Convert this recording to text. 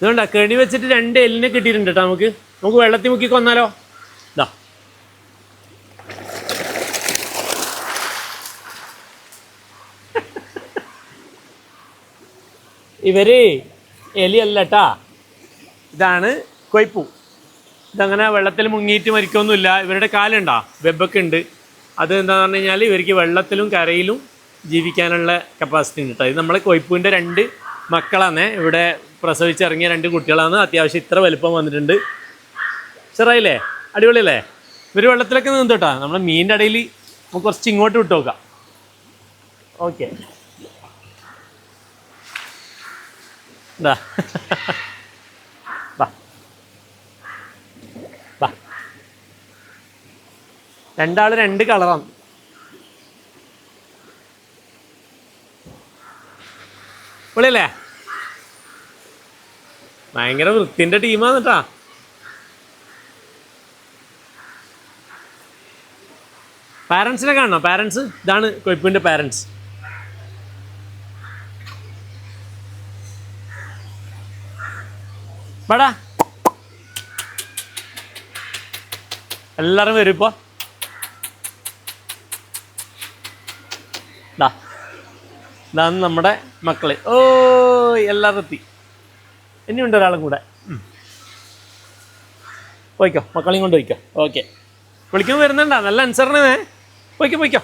ഇതുകൊണ്ടാ കെണി വെച്ചിട്ട് രണ്ട് എല്ലിനെ കിട്ടിയിട്ടുണ്ട് കേട്ടോ നമുക്ക്. നമുക്ക് വെള്ളത്തിൽ മുക്കി കൊന്നാലോ? ഇതാ ഇവർ എലിയല്ല കേട്ടാ ഇതാണ് കൊയ്പ്പു ഇതങ്ങനെ വെള്ളത്തിൽ മുങ്ങിയിട്ട് മരിക്കൊന്നുമില്ല. ഇവരുടെ കാലുണ്ടാ. വെബൊക്കെ ഉണ്ട്. അത് എന്താന്ന് പറഞ്ഞു കഴിഞ്ഞാൽ ഇവർക്ക് വെള്ളത്തിലും കരയിലും ജീവിക്കാനുള്ള കപ്പാസിറ്റി ഉണ്ട് കേട്ടോ ഇത് നമ്മളെ കൊയ്പ്പൂവിന്റെ രണ്ട് മക്കളാണ് ഇവിടെ പ്രസവിച്ചിറങ്ങിയ രണ്ട് കുട്ടികളാണ് അത്യാവശ്യം ഇത്ര വലുപ്പം വന്നിട്ടുണ്ട്. ചെറായില്ലേ അടിപൊളിയല്ലേ? ഇവർ വെള്ളത്തിലൊക്കെ നിന്ന് നമ്മൾ മീനിന്റെ ഇടയിൽ നമുക്ക് കുറച്ച് ഇങ്ങോട്ട് വിട്ടു നോക്കാം. ഓക്കെ. വാ. രണ്ടാൾ രണ്ട് കളറാണ്. പൊളിയല്ലേ ഭയങ്കര വൃത്തിന്റെ ടീമാണ് കേട്ടാ പാരന്റ്സിനെ കാണണോ? പാരന്റ്സ് ഇതാണ് കൊയ്പ്പിന്റെ പാരന്റ്സ് പടാ എല്ലാരും വരും ഇപ്പോ. ദാ. ഇതാണ് നമ്മുടെ മക്കളെ. ഓ എല്ലാവരും എത്തി. ഇനിയുണ്ട് ഒരാളും കൂടെ. പോയിക്കോ മക്കളെയും കൊണ്ട് പോയിക്കോ. ഓക്കെ. വിളിക്കുമ്പോൾ വരുന്നുണ്ടോ? നല്ല അനുസരണമേ പോയിക്കോ പോയിക്കോ.